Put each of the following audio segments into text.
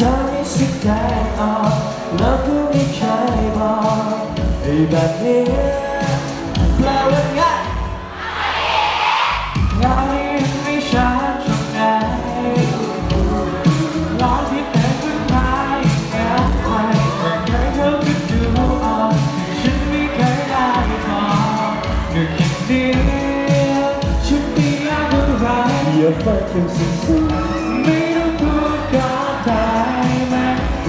ธอไม่แสดงออกแล้วก็ไม่เคยบอกไอ้แบบนี้แปลว่าไงเงายังไม่ชัดตรงไหนรอที่เป็นขึ้นมาอย่างเงี้ยใครแต่ใครเขาก็ดูออกฉันไม่เคยได้บอกหนึ่งอย่างเดียวฉันไม่อยากอะไรอย่าฟังคำสั่งไม่ต้อง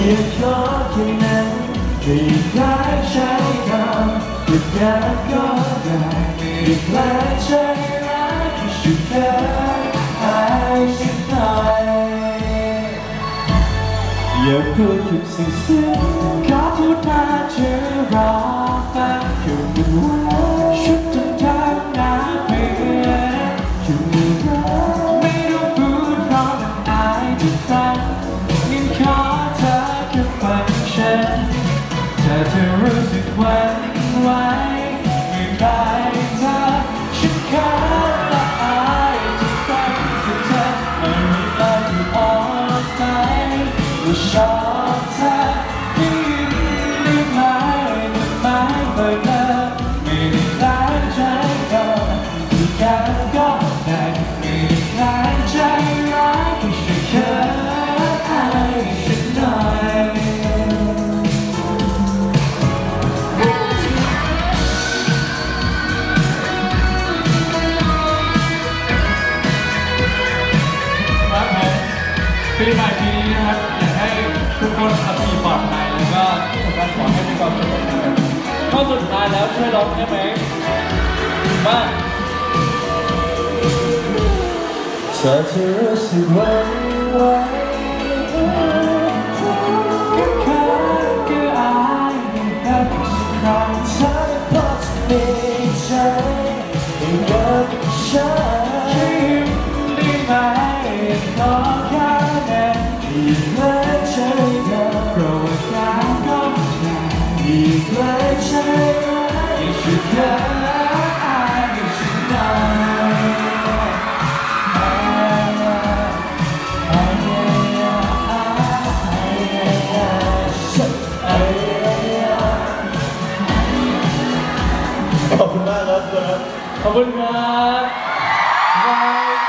พูดเพราะมันอยงขอแค่นั้นไหวไม่ไกลฉันฉันขอช่วยให้เห็นสักครั้งถ้าเธอพอจะมีใจให้กับฉันอะอย่าขอแค่นั้นไม่กล้าใช้คำพูดยากก็ได้ไม่กล้ใช้รักที่ฉันเคยให้ฉันหน่อยอย่าพูดคิดสิ่งสิ่งขอพูดมาจะรอ เธอรู้สึกหวันไหวไม่ได้เธอฉันขอละอายทุกครั้งที่เธอไม่มีเลิกออกไปว่าชอ ปีใหม่ปีนี้นะครับอยากให้ทุกคนขับขี่ปลอดภัยแล้วก็ที่สำคัญขอให้มีความสุขกันข้อสุดท้ายแล้วช่วยร้องได้ไหมบ้างถ้าเธอรู้สึกหวันไหวก็แค่ก็อายไม่ได้สักครั้งเธอพอจะมีใจให้กับฉัน อีกแล้วใจรักที่ฉันเคยยให้ฉันน่อยขอบคุณมากครับทุกคนขอบคุณครับ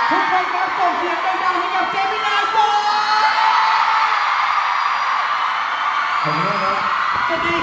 ทุกคนครับส่งเสียงดังๆให้กับเจมินายโฟขอบคุณมากครับสวัสดี